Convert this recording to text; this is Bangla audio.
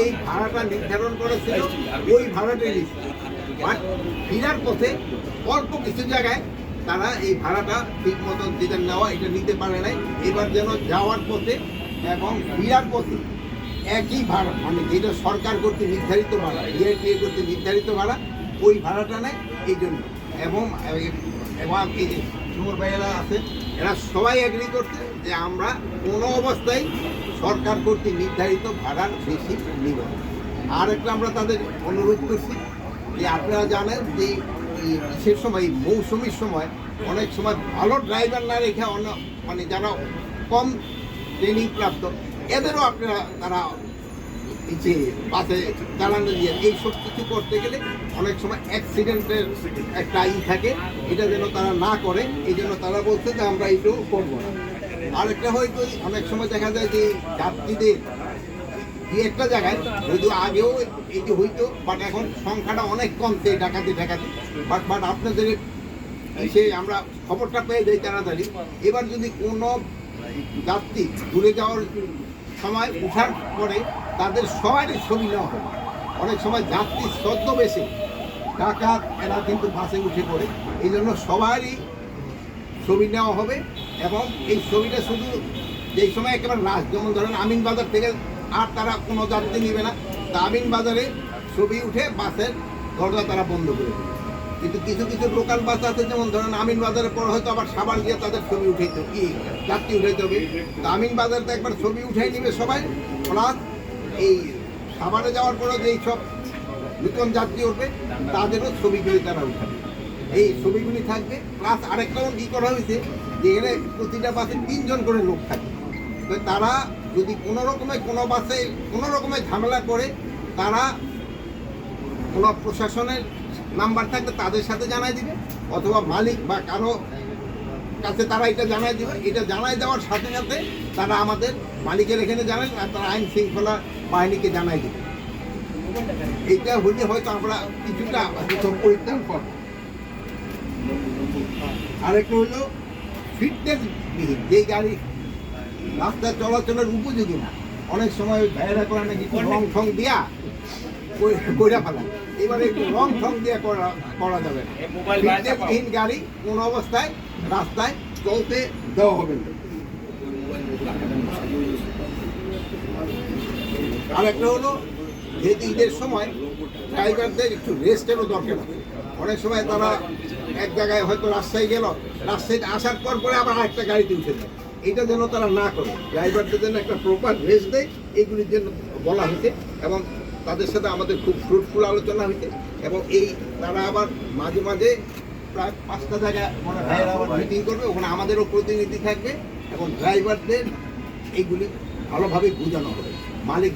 এই ভাড়াটা নির্ধারণ করেছিল ওই ভাড়াটাই বাট ফিরার পথে অল্প কিছু জায়গায় তারা এই ভাড়াটা ঠিক মতন যেটা নেওয়া, এটা নিতে পারে নাই। এবার যেন যাওয়ার পথে এবং ফিরার পথে একই ভাড়া মানে যেটা সরকার করতে নির্ধারিত ভাড়া ডিআইটিএ করতে নির্ধারিত ভাড়া, ওই ভাড়াটা নেয় এই জন্য। এবং এবং সুমর ভাইয়েরা আছে, এরা সবাই এগ্রি করছে যে আমরা কোনো অবস্থায় সরকার কর্তৃক নির্ধারিত ভাড়ার বেশি নিব। আর একটা আমরা তাদের অনুরোধ করছি যে আপনারা জানেন যে বিশেষ সময় মৌসুমির সময় অনেক সময় ভালো ড্রাইভার না রেখে অন্য মানে যারা কম ট্রেনিং প্রাপ্ত, এদেরও আপনারা তারা যে বাসে চালানো দিয়ে এই সব কিছু করতে গেলে অনেক সময় অ্যাক্সিডেন্টের একটা ই থাকে, এটা যেন তারা না করে, এই জন্য তারা বলছে যে আমরা এইটাও করব না। আরেকটা হয়তো অনেক সময় দেখা যায় যে যাত্রীদের দুই একটা জায়গায়, যদিও আগেও যে হইতো বাট এখন সংখ্যাটা অনেক কমছে ডাকাতি ডাকাতি বাট বাট আপনাদের সে আমরা খবরটা পেয়ে যাই তাড়াতাড়ি। এবার যদি কোনো যাত্রী ঘুরে যাওয়ার সময় উঠার পরে তাদের সবারই ছবি নেওয়া হবে। অনেক সময় যাত্রী সদ্য বেশি, ডাকাত এরা কিন্তু বাসে উঠে পড়ে। এই জন্য সবারই ছবি নেওয়া হবে এবং এই ছবিটা শুধু যেই সময় একেবারে লাস্ট যেমন ধরেন আমিন বাজার থেকে আর তারা কোনো যাত্রী নেবে না, তা আমিন বাজারে ছবি উঠে বাসের দরজা তারা বন্ধ করে দেবে। কিন্তু কিছু কিছু লোকাল বাস আছে, যেমন ধরেন আমিন বাজারের পর হয়তো আবার সাবার গিয়ে তাদের ছবি উঠাইতে। কি? যাত্রী উঠাইতে হবে তা আমিন বাজার তো একবার ছবি উঠাই নিবে সবাই, প্লাস এই সাভারে যাওয়ার পরে যেই সব নতুন যাত্রী উঠবে, তাদেরও ছবিগুলি তারা উঠাবে। এই ছবিগুলি থাকবে, প্লাস আরেকটাও কী করা হয়েছে, যে এখানে প্রতিটা বাসে তিনজন করে লোক থাকে। তো তারা যদি কোনো রকমে কোনো বাসে কোনো রকমে ঝামেলা করে, তারা কোনো প্রশাসনের নাম্বার থাকলে তাদের সাথে জানাই দিবে অথবা মালিক বা কারও কাছে তারা এটা জানাই দিবে। এটা জানাই দেওয়ার সাথে সাথে তারা আমাদের মালিকের এখানে জানাই আর তারা আইন শৃঙ্খলা বাহিনীকে জানাই দিবে। এইটা হলে হয়তো আমরা কিছুটা পরিত্রাণ পাবো। আরেকটা হলো ফিটনেস বিহীন যে গাড়ি রাস্তায় চলাচলের উপযোগী না। অনেক সময় ভাইয়েরা করে নাকি রং ঠং দিয়া কইরা ফেলা এবারে একটু রং ঠং দিয়া করা করা যাবে। না ফিটনেসবিহীন গাড়ি কোন অবস্থায় রাস্তায় চলতে দেওয়া হবে না। আর একটা হলো যেহেতু ঈদের সময় ড্রাইভারদের একটু রেস্টেরও দরকার। আছে অনেক সময় তারা এক জায়গায় হয়তো রাস্তায় গেল রাস্তায় আসার পর পরে আবার একটা গাড়িতে উঠে যায়। এটা যেন তারা না করে। ড্রাইভারদের জন্য একটা প্রপার রেস্ট দেয় এইগুলির জন্য বলা হয়েছে। এবং তাদের সাথে আমাদের খুব ফ্রুটফুল আলোচনা হয়েছে এবং এই তারা আবার মাঝে মাঝে প্রায় পাঁচটা জায়গায় ভাইয়েরা আবার মিটিং করবে ওখানে আমাদেরও প্রতিনিধি থাকবে এবং ড্রাইভারদের এইগুলি ভালোভাবে বোঝানো হবে। মালিক